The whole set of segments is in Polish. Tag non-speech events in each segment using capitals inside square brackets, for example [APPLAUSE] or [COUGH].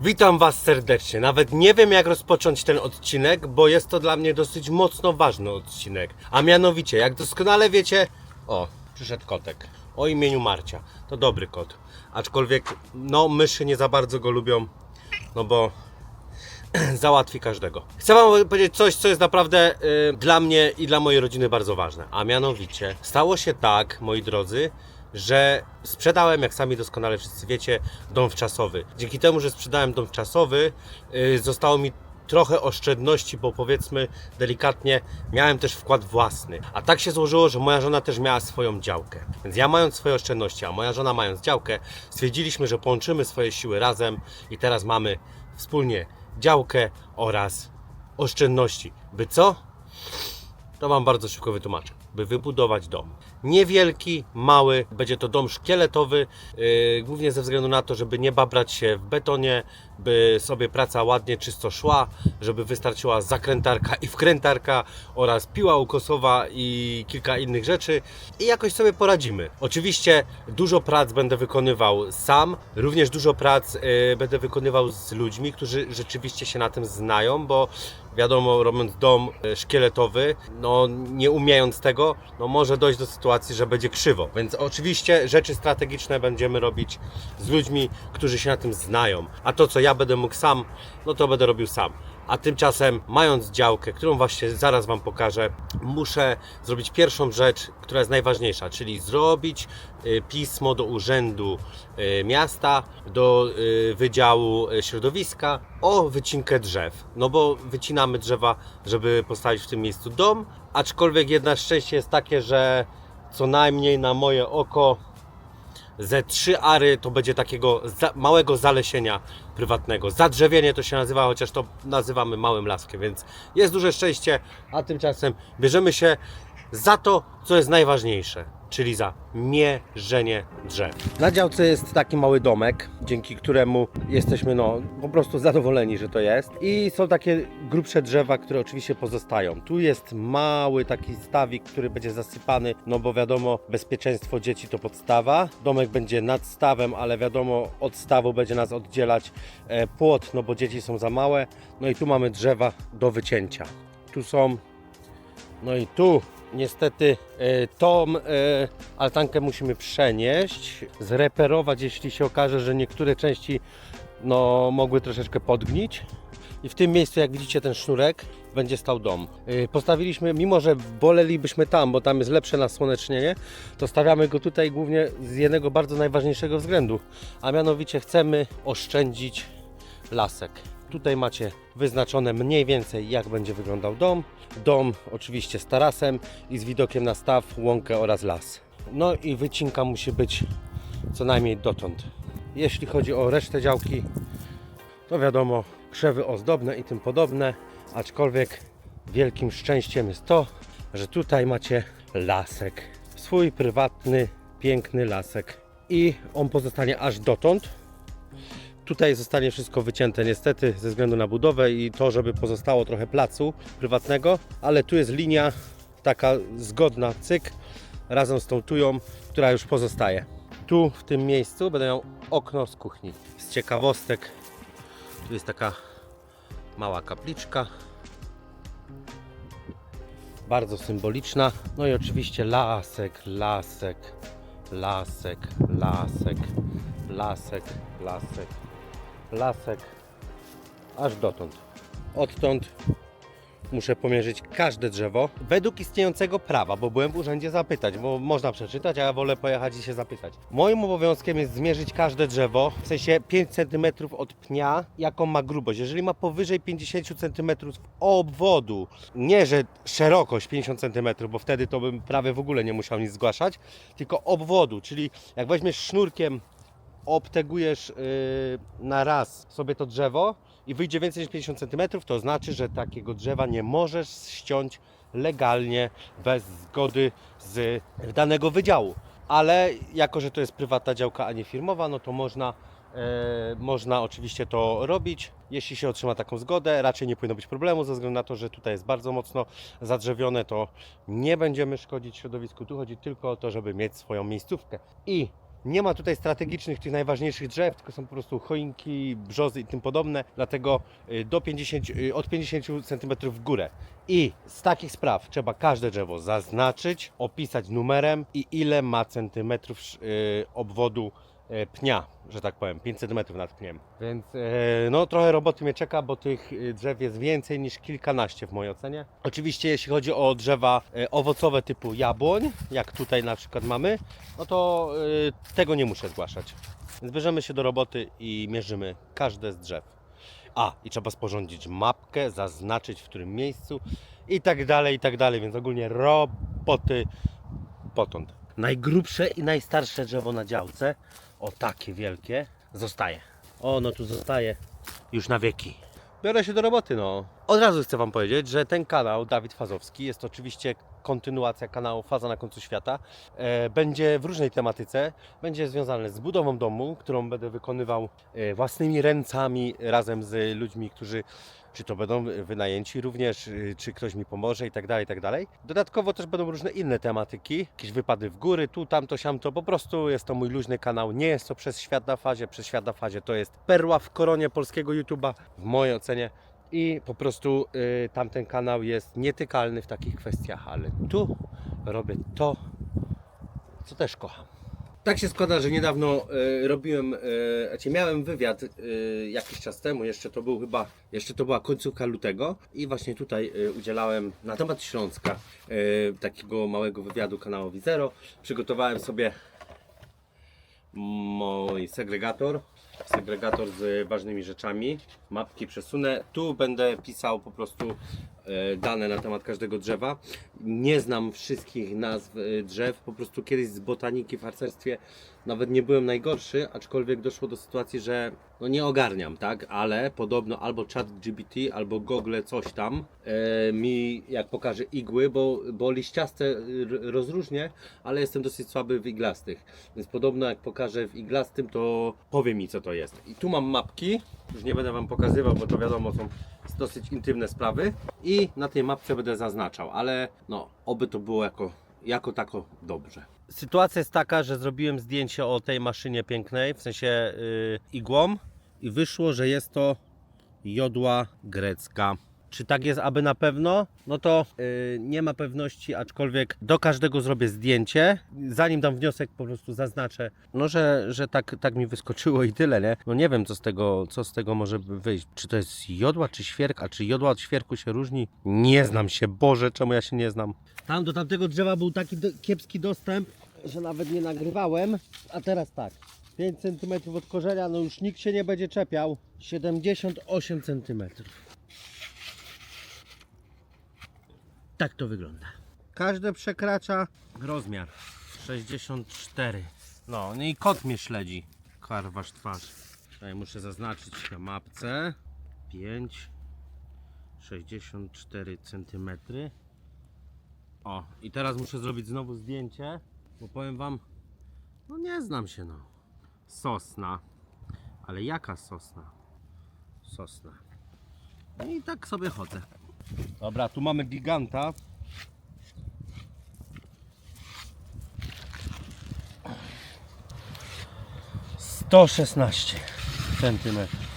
Witam Was serdecznie. Nawet nie wiem, jak rozpocząć ten odcinek, bo jest to dla mnie dosyć mocno ważny odcinek. A mianowicie, jak doskonale wiecie, o, przyszedł kotek o imieniu Marcia. To dobry kot. Aczkolwiek, no, myszy nie za bardzo go lubią, no bo [CLEARS THROAT] załatwi każdego. Chcę Wam powiedzieć coś, co jest naprawdę y, dla mnie i dla mojej rodziny bardzo ważne. A mianowicie, stało się tak, moi drodzy, że sprzedałem, jak sami doskonale wszyscy wiecie, dom wczasowy. Dzięki temu, że sprzedałem dom wczasowy, y, zostało mi trochę oszczędności, bo powiedzmy delikatnie, miałem też wkład własny. A tak się złożyło, że moja żona też miała swoją działkę. Więc ja mając swoje oszczędności, a moja żona mając działkę, stwierdziliśmy, że połączymy swoje siły razem i teraz mamy wspólnie działkę oraz oszczędności. By co? To Wam bardzo szybko wytłumaczę. By wybudować dom. Niewielki, mały, będzie to dom szkieletowy, yy, głównie ze względu na to, żeby nie babrać się w betonie, by sobie praca ładnie, czysto szła, żeby wystarczyła zakrętarka i wkrętarka oraz piła ukosowa i kilka innych rzeczy i jakoś sobie poradzimy. Oczywiście dużo prac będę wykonywał sam, również dużo prac yy, będę wykonywał z ludźmi, którzy rzeczywiście się na tym znają, bo wiadomo, robiąc dom e, szkieletowy, no nie umiejąc tego, no może dojść do sytuacji, że będzie krzywo. Więc oczywiście rzeczy strategiczne będziemy robić z ludźmi, którzy się na tym znają. A to, co ja będę mógł sam, no to będę robił sam. A tymczasem, mając działkę, którą właśnie zaraz Wam pokażę, muszę zrobić pierwszą rzecz, która jest najważniejsza, czyli zrobić y, pismo do urzędu y, miasta, do y, Wydziału Środowiska o wycinkę drzew. No bo wycinamy drzewa, żeby postawić w tym miejscu dom, aczkolwiek jedna szczęście jest takie, że co najmniej na moje oko ze trzy ary to będzie takiego za, małego zalesienia prywatnego. Zadrzewienie to się nazywa, chociaż to nazywamy małym laskiem, więc jest duże szczęście, a tymczasem bierzemy się za to, co jest najważniejsze, czyli za mierzenie drzew. Na działce jest taki mały domek, dzięki któremu jesteśmy no, po prostu zadowoleni, że to jest. I są takie grubsze drzewa, które oczywiście pozostają. Tu jest mały taki stawik, który będzie zasypany, no bo wiadomo, bezpieczeństwo dzieci to podstawa. Domek będzie nad stawem, ale wiadomo, od stawu będzie nas oddzielać e, płot, no bo dzieci są za małe. No i tu mamy drzewa do wycięcia. Tu są no i tu niestety e, tą e, altankę musimy przenieść, zreperować, jeśli się okaże, że niektóre części no, mogły troszeczkę podgnić. I w tym miejscu, jak widzicie, ten sznurek będzie stał dom. E, Postawiliśmy, mimo że bolelibyśmy tam, bo tam jest lepsze nasłonecznienie, to stawiamy go tutaj głównie z jednego bardzo najważniejszego względu, a mianowicie chcemy oszczędzić lasek. Tutaj macie wyznaczone mniej więcej jak będzie wyglądał dom. Dom oczywiście z tarasem i z widokiem na staw, łąkę oraz las. No i wycinka musi być co najmniej dotąd. Jeśli chodzi o resztę działki, to wiadomo, krzewy ozdobne i tym podobne, aczkolwiek wielkim szczęściem jest to, że tutaj macie lasek. Swój prywatny, piękny lasek. I on pozostanie aż dotąd, Tutaj zostanie wszystko wycięte niestety ze względu na budowę i to, żeby pozostało trochę placu prywatnego, ale tu jest linia taka zgodna, cyk, razem z tą tują, która już pozostaje. Tu w tym miejscu będę miał okno z kuchni. Z ciekawostek, tu jest taka mała kapliczka, bardzo symboliczna. No i oczywiście lasek, lasek, lasek, lasek, lasek, lasek, lasek, aż dotąd. Odtąd muszę pomierzyć każde drzewo według istniejącego prawa, bo byłem w urzędzie zapytać, bo można przeczytać, a ja wolę pojechać i się zapytać. Moim obowiązkiem jest zmierzyć każde drzewo, w sensie 5 cm od pnia, jaką ma grubość. Jeżeli ma powyżej 50 cm obwodu, nie że szerokość 50 cm, bo wtedy to bym prawie w ogóle nie musiał nic zgłaszać, tylko obwodu, czyli jak weźmiesz sznurkiem obtegujesz yy, na raz sobie to drzewo i wyjdzie więcej niż 50 cm, to znaczy, że takiego drzewa nie możesz ściąć legalnie bez zgody z danego wydziału. Ale jako, że to jest prywatna działka, a nie firmowa, no to można, e, można oczywiście to robić, jeśli się otrzyma taką zgodę. Raczej nie powinno być problemu, ze względu na to, że tutaj jest bardzo mocno zadrzewione, to nie będziemy szkodzić środowisku. Tu chodzi tylko o to, żeby mieć swoją miejscówkę. I Nie ma tutaj strategicznych, tych najważniejszych drzew, tylko są po prostu choinki, brzozy i tym podobne, dlatego y, do 50, y, od 50 cm w górę. I z takich spraw trzeba każde drzewo zaznaczyć, opisać numerem i ile ma centymetrów y, obwodu pnia, że tak powiem, 5 cm nad pniem. Więc e, no trochę roboty mnie czeka, bo tych e, drzew jest więcej niż kilkanaście w mojej ocenie. Oczywiście jeśli chodzi o drzewa e, owocowe typu jabłoń, jak tutaj na przykład mamy, no to e, tego nie muszę zgłaszać. Więc bierzemy się do roboty i mierzymy każde z drzew. A, i trzeba sporządzić mapkę, zaznaczyć w którym miejscu i tak dalej, i tak dalej, więc ogólnie roboty potąd. Najgrubsze i najstarsze drzewo na działce, o takie wielkie, zostaje. O, no tu zostaje już na wieki. Biorę się do roboty, no. Od razu chcę Wam powiedzieć, że ten kanał, Dawid Fazowski, jest oczywiście kontynuacja kanału Faza na końcu świata. E, będzie w różnej tematyce. Będzie związany z budową domu, którą będę wykonywał e, własnymi ręcami razem z ludźmi, którzy czy to będą wynajęci również, y, czy ktoś mi pomoże i tak dalej, i tak dalej. Dodatkowo też będą różne inne tematyki, jakieś wypady w góry, tu, tamto, siamto, po prostu jest to mój luźny kanał, nie jest to przez świat na fazie, przez świat na fazie to jest perła w koronie polskiego YouTube'a, w mojej ocenie. I po prostu y, tamten kanał jest nietykalny w takich kwestiach, ale tu robię to, co też kocham. Tak się składa, że niedawno e, robiłem, e, znaczy miałem wywiad e, jakiś czas temu, jeszcze to był chyba, jeszcze to była końcówka lutego i właśnie tutaj e, udzielałem na temat Śląska takiego małego wywiadu kanałowi Zero. Przygotowałem sobie mój segregator, segregator z ważnymi rzeczami, mapki przesunę. Tu będę pisał po prostu dane na temat każdego drzewa. Nie znam wszystkich nazw e, drzew, po prostu kiedyś z botaniki w harcerstwie nawet nie byłem najgorszy, aczkolwiek doszło do sytuacji, że no nie ogarniam, tak? Ale podobno albo chat GPT, albo Google coś tam e, mi jak pokaże igły, bo, bo liściaste r- rozróżnię, ale jestem dosyć słaby w iglastych. Więc podobno jak pokażę w iglastym, to powie mi co to jest. I tu mam mapki, już nie będę Wam pokazywał, bo to wiadomo są dosyć intymne sprawy. I na tej mapce będę zaznaczał, ale no, oby to było jako, jako tako dobrze. Sytuacja jest taka, że zrobiłem zdjęcie o tej maszynie pięknej, w sensie yy, igłą i wyszło, że jest to jodła grecka. Czy tak jest, aby na pewno? No to yy, nie ma pewności, aczkolwiek do każdego zrobię zdjęcie. Zanim dam wniosek, po prostu zaznaczę, no że, że tak, tak mi wyskoczyło i tyle, nie? No nie wiem, co z tego, co z tego może wyjść. Czy to jest jodła, czy świerk, a czy jodła od świerku się różni? Nie znam się, Boże, czemu ja się nie znam? Tam do tamtego drzewa był taki do, kiepski dostęp, że nawet nie nagrywałem, a teraz tak. 5 cm od korzenia, no już nikt się nie będzie czepiał. 78 cm. Tak to wygląda. Każde przekracza rozmiar 64. No no i kot mnie śledzi. Karwasz twarz. Tutaj muszę zaznaczyć na mapce. 5 64 cm. O, i teraz muszę zrobić znowu zdjęcie, bo powiem wam, no nie znam się no. Sosna. Ale jaka sosna? Sosna. No i tak sobie chodzę. Dobra, tu mamy giganta. Sto szesnaście centymetrów.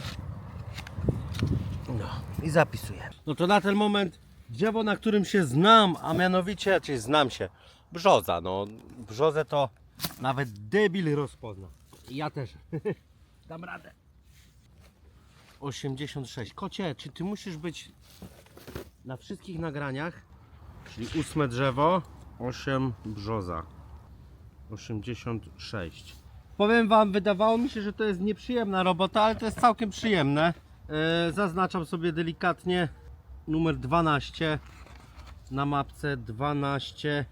No i zapisuję. No to na ten moment drzewo, na którym się znam, a mianowicie, czyli znam się, brzoza. No, brzozę to nawet debil rozpozna. I ja też. [LAUGHS] Dam radę. 86. Kocie, czy ty musisz być na wszystkich nagraniach? Czyli ósme drzewo, 8 brzoza. 86. Powiem Wam, wydawało mi się, że to jest nieprzyjemna robota, ale to jest całkiem przyjemne. E, zaznaczam sobie delikatnie numer 12 na mapce 12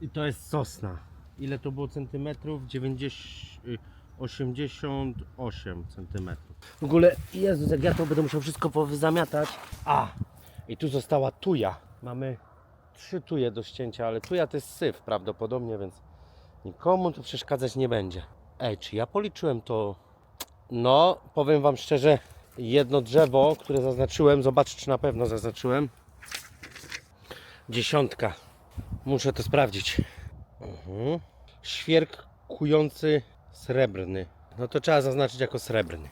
i to jest sosna. Ile to było centymetrów? 90, y, 88 centymetrów. W ogóle, Jezus, jak ja to będę musiał wszystko powyzamiatać. A, i tu została tuja. Mamy trzy tuje do ścięcia, ale tuja to jest syf prawdopodobnie, więc nikomu to przeszkadzać nie będzie. Ej, czy ja policzyłem to? No, powiem Wam szczerze, jedno drzewo, które zaznaczyłem, zobaczę czy na pewno zaznaczyłem. Dziesiątka. Muszę to sprawdzić. Mhm. Świerk kujący srebrny. No to trzeba zaznaczyć jako srebrny.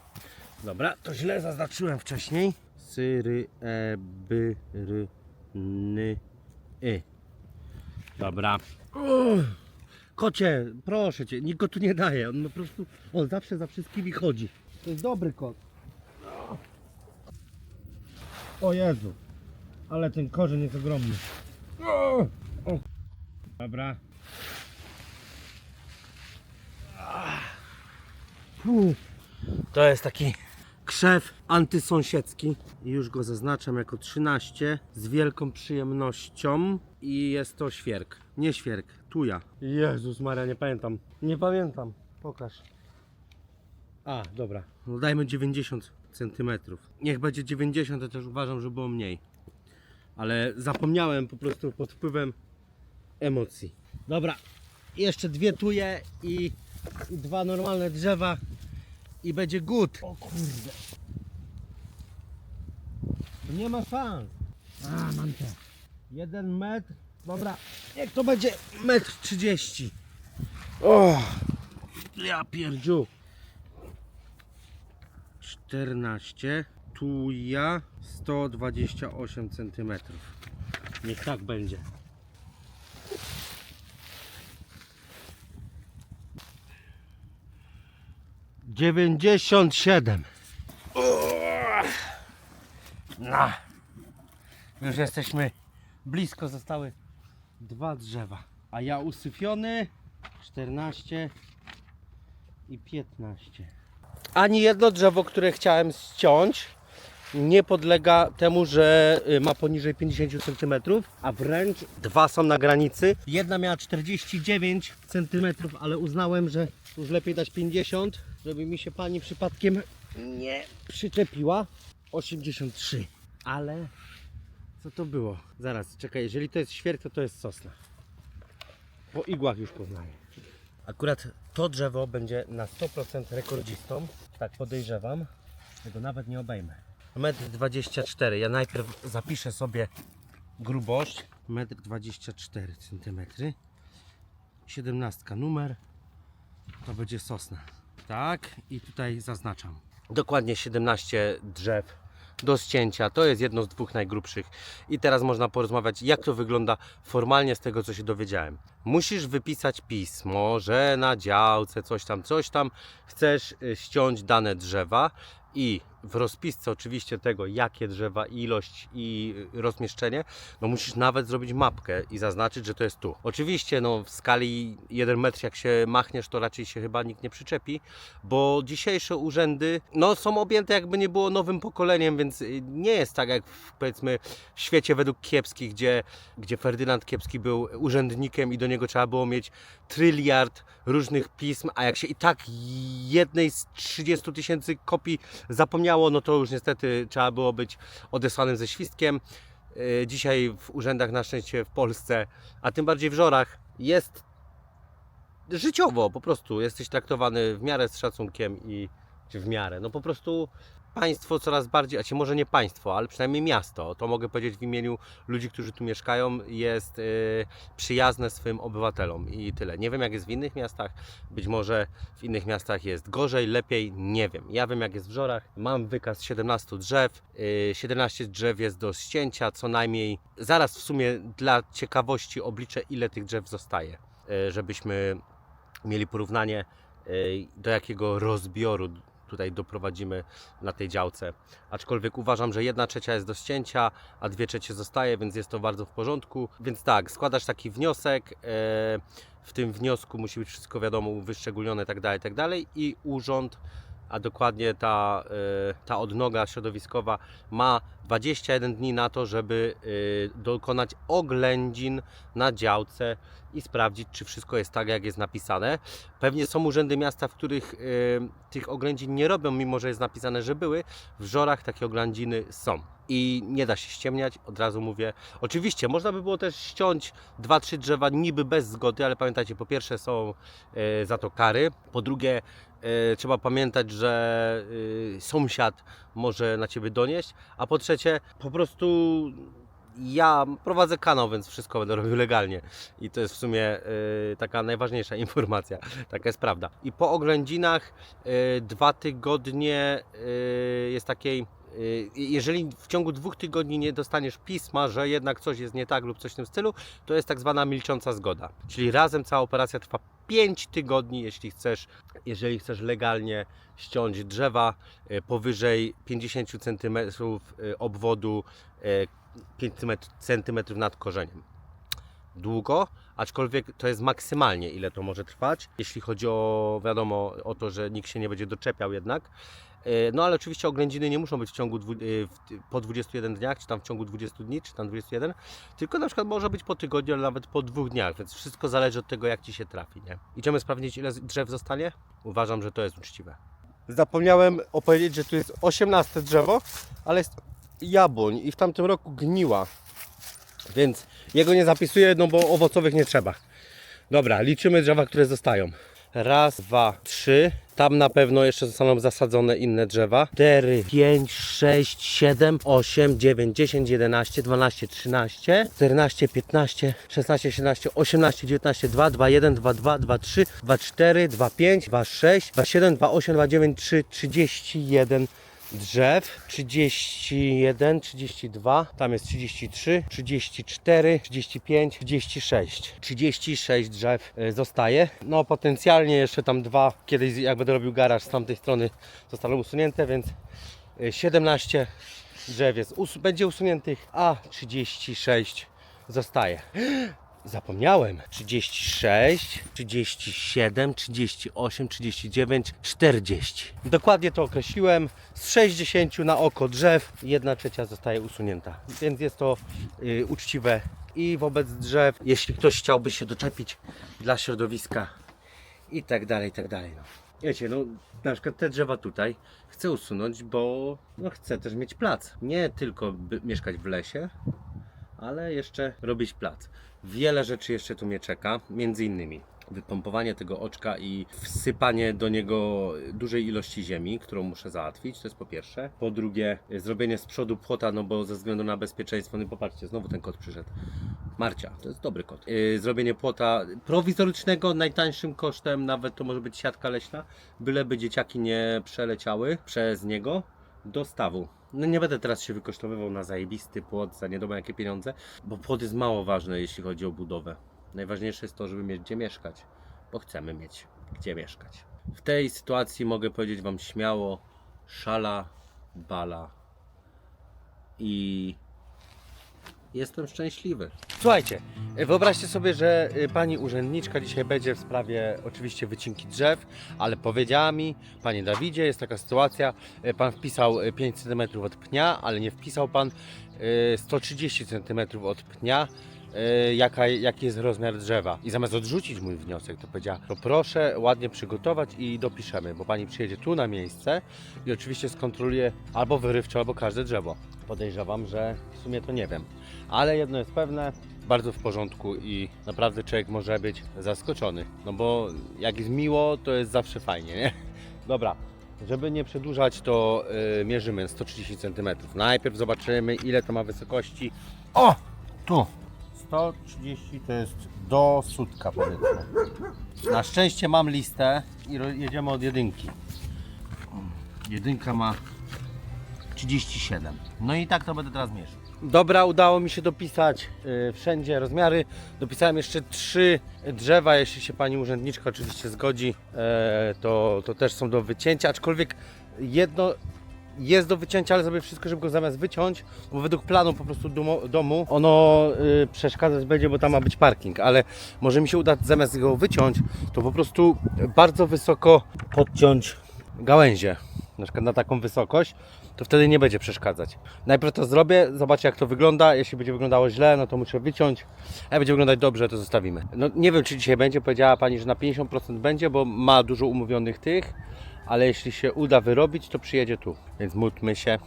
Dobra, to źle zaznaczyłem wcześniej. Syry, e, by, ry, ny, y. Dobra. Kocie, proszę cię, nikt go tu nie daje. On po prostu, on zawsze za wszystkimi chodzi. To jest dobry kot. O Jezu, ale ten korzeń jest ogromny. O! Dobra. Puh. To jest taki krzew antysąsiedzki. Już go zaznaczam jako 13 z wielką przyjemnością. I jest to świerk. Nie świerk, tuja. Jezus Maria, nie pamiętam. Nie pamiętam. Pokaż. A, dobra. No dajmy 90 cm. Niech będzie 90, to też uważam, że było mniej. Ale zapomniałem po prostu pod wpływem emocji. Dobra, jeszcze dwie tuje i dwa normalne drzewa i będzie good. O kurde. Nie ma szans. A, mam to. Jeden metr. Dobra, niech to będzie metr trzydzieści. O, ja pierdziu. 14. Tu ja 128 cm. Niech tak będzie. Dziewięćdziesiąt siedem. No. Już jesteśmy blisko, zostały dwa drzewa. A ja usyfiony 14 i 15. Ani jedno drzewo, które chciałem ściąć, nie podlega temu, że y, ma poniżej 50 cm, a wręcz dwa są na granicy. Jedna miała 49 cm, ale uznałem, że już lepiej dać 50, żeby mi się pani przypadkiem nie przyczepiła. 83. Ale co to było? Zaraz, czekaj, jeżeli to jest świerk, to to jest sosna. Po igłach już poznaję. Akurat to drzewo będzie na 100% rekordzistą. Tak podejrzewam. Tego nawet nie obejmę. 1,24 m. Ja najpierw zapiszę sobie grubość. 1,24 cm. 17 numer. To będzie sosna. Tak, i tutaj zaznaczam. Dokładnie 17 drzew do ścięcia. To jest jedno z dwóch najgrubszych. I teraz można porozmawiać, jak to wygląda formalnie z tego, co się dowiedziałem. Musisz wypisać pismo, że na działce coś tam, coś tam chcesz y, ściąć dane drzewa i w rozpisce oczywiście tego, jakie drzewa, ilość i y, rozmieszczenie, no musisz nawet zrobić mapkę i zaznaczyć, że to jest tu. Oczywiście no w skali 1 metr jak się machniesz, to raczej się chyba nikt nie przyczepi, bo dzisiejsze urzędy no są objęte jakby nie było nowym pokoleniem, więc y, nie jest tak jak w, powiedzmy w świecie według Kiepski, gdzie, gdzie Ferdynand Kiepski był urzędnikiem i do niego trzeba było mieć tryliard różnych pism, a jak się i tak jednej z 30 tysięcy kopii no to już niestety trzeba było być odesłanym ze świstkiem. Yy, Dzisiaj w urzędach na szczęście w Polsce, a tym bardziej w Żorach jest życiowo po prostu. Jesteś traktowany w miarę z szacunkiem i w miarę. No po prostu państwo coraz bardziej, a ci może nie państwo, ale przynajmniej miasto, to mogę powiedzieć w imieniu ludzi, którzy tu mieszkają, jest yy, przyjazne swym obywatelom i tyle. Nie wiem jak jest w innych miastach, być może w innych miastach jest gorzej, lepiej, nie wiem. Ja wiem jak jest w Żorach, mam wykaz 17 drzew, yy, 17 drzew jest do ścięcia, co najmniej. Zaraz w sumie dla ciekawości obliczę ile tych drzew zostaje, yy, żebyśmy mieli porównanie yy, do jakiego rozbioru tutaj doprowadzimy na tej działce. Aczkolwiek uważam, że jedna trzecia jest do ścięcia, a dwie trzecie zostaje, więc jest to bardzo w porządku. Więc tak, składasz taki wniosek. e, W tym wniosku musi być wszystko wiadomo, wyszczególnione tak itd. itd. I urząd, a dokładnie ta, e, ta odnoga środowiskowa ma 21 dni na to, żeby e, dokonać oględzin na działce i sprawdzić, czy wszystko jest tak, jak jest napisane. Pewnie są urzędy miasta, w których e, tych oględzin nie robią, mimo że jest napisane, że były. W Żorach takie oględziny są. I nie da się ściemniać, od razu mówię. Oczywiście można by było też ściąć 2-3 drzewa niby bez zgody, ale pamiętajcie, po pierwsze są e, za to kary, po drugie trzeba pamiętać, że sąsiad może na Ciebie donieść, a po trzecie po prostu ja prowadzę kanał, więc wszystko będę robił legalnie. I to jest w sumie y, taka najważniejsza [LAUGHS] informacja. Taka jest prawda. I po oględzinach y, dwa tygodnie y, jest takiej. Y, Jeżeli w ciągu dwóch tygodni nie dostaniesz pisma, że jednak coś jest nie tak lub coś w tym stylu, to jest tak zwana milcząca zgoda. Czyli razem cała operacja trwa 5 tygodni, jeśli chcesz, jeżeli chcesz legalnie ściąć drzewa y, powyżej 50 cm obwodu y, 5 cm nad korzeniem. Długo, aczkolwiek to jest maksymalnie ile to może trwać, jeśli chodzi o wiadomo o to, że nikt się nie będzie doczepiał jednak. E, No ale oczywiście oględziny nie muszą być w ciągu e, po 21 dniach, czy tam w ciągu 20 dni, czy tam 21, tylko na przykład może być po tygodniu, ale nawet po dwóch dniach, więc wszystko zależy od tego, jak Ci się trafi. Nie? Idziemy sprawdzić, ile drzew zostanie? Uważam, że to jest uczciwe. Zapomniałem opowiedzieć, że tu jest 18 drzewo, ale jest jabłoń i w tamtym roku gniła. Więc jego nie zapisuję, no bo owocowych nie trzeba. Dobra, liczymy drzewa, które zostają. Raz, dwa, trzy. Tam na pewno jeszcze zostaną zasadzone inne drzewa. 4, 5, 6, 7, 8, 9, 10, 11, 12, 13, 14, 15, 16, 17, 18, 19, 2, 2, 1, 2, 2, 2, 3, 2, 4, 2, 5, 2, 6, 2, 7, 2, 8, 2, 9, 3, 31 drzew, 31, 32, tam jest 33, 34, 35, 36. 36 drzew e, zostaje. No potencjalnie jeszcze tam dwa, kiedyś jak będę robił garaż z tamtej strony zostaną usunięte, więc e, 17 drzew jest, będzie usuniętych, a 36 zostaje. Zapomniałem. 36, 37, 38, 39, 40. Dokładnie to określiłem. Z 60 na oko drzew, 1 trzecia zostaje usunięta. Więc jest to y, uczciwe i wobec drzew, jeśli ktoś chciałby się doczepić dla środowiska i tak dalej, i tak dalej. No. Wiecie, no na przykład te drzewa tutaj chcę usunąć, bo no, chcę też mieć plac. Nie tylko mieszkać w lesie, ale jeszcze robić plac. Wiele rzeczy jeszcze tu mnie czeka, między innymi wypompowanie tego oczka i wsypanie do niego dużej ilości ziemi, którą muszę załatwić, to jest po pierwsze. Po drugie, zrobienie z przodu płota, no bo ze względu na bezpieczeństwo, no popatrzcie, znowu ten kot przyszedł. Marcia, to jest dobry kot. Yy, zrobienie płota prowizorycznego, najtańszym kosztem, nawet to może być siatka leśna, byleby dzieciaki nie przeleciały przez niego do stawu. No nie będę teraz się wykosztowywał na zajebisty płot za nie jakie pieniądze, bo płot jest mało ważny, jeśli chodzi o budowę. Najważniejsze jest to, żeby mieć gdzie mieszkać, bo chcemy mieć gdzie mieszkać. W tej sytuacji mogę powiedzieć Wam śmiało, szala, bala i jestem szczęśliwy. Słuchajcie, wyobraźcie sobie, że y, pani urzędniczka dzisiaj będzie w sprawie oczywiście wycinki drzew, ale powiedziała mi, panie Dawidzie, jest taka sytuacja, y, pan wpisał y, 5 cm od pnia, ale nie wpisał pan y, 130 cm od pnia. Y, Jaka, jaki jest rozmiar drzewa. I zamiast odrzucić mój wniosek, to powiedziała, to proszę ładnie przygotować i dopiszemy, bo pani przyjedzie tu na miejsce i oczywiście skontroluje albo wyrywcze, albo każde drzewo. Podejrzewam, że w sumie to nie wiem. Ale jedno jest pewne, bardzo w porządku i naprawdę człowiek może być zaskoczony. No bo jak jest miło, to jest zawsze fajnie, nie? [LAUGHS] Dobra, żeby nie przedłużać, to yy, mierzymy 130 cm. Najpierw zobaczymy, ile to ma wysokości. O! Tu! 130 to jest do sutka, powiedzmy. Na szczęście mam listę i jedziemy od jedynki. Jedynka ma 37. No i tak to będę teraz mierzył. Dobra, udało mi się dopisać y, wszędzie rozmiary. Dopisałem jeszcze trzy drzewa, jeśli się pani urzędniczka oczywiście zgodzi, e, to, to też są do wycięcia, aczkolwiek jedno jest do wycięcia, ale zrobię wszystko, żeby go zamiast wyciąć, bo według planu po prostu domu, domu ono y, przeszkadzać będzie, bo tam ma być parking, ale może mi się uda zamiast go wyciąć, to po prostu bardzo wysoko podciąć gałęzie, na przykład na taką wysokość, to wtedy nie będzie przeszkadzać. Najpierw to zrobię, zobaczę jak to wygląda, jeśli będzie wyglądało źle, no to muszę wyciąć, a jak będzie wyglądać dobrze, to zostawimy. No nie wiem czy dzisiaj będzie, powiedziała Pani, że na 50% będzie, bo ma dużo umówionych tych, ale jeśli się uda wyrobić, to przyjedzie tu, więc módlmy się,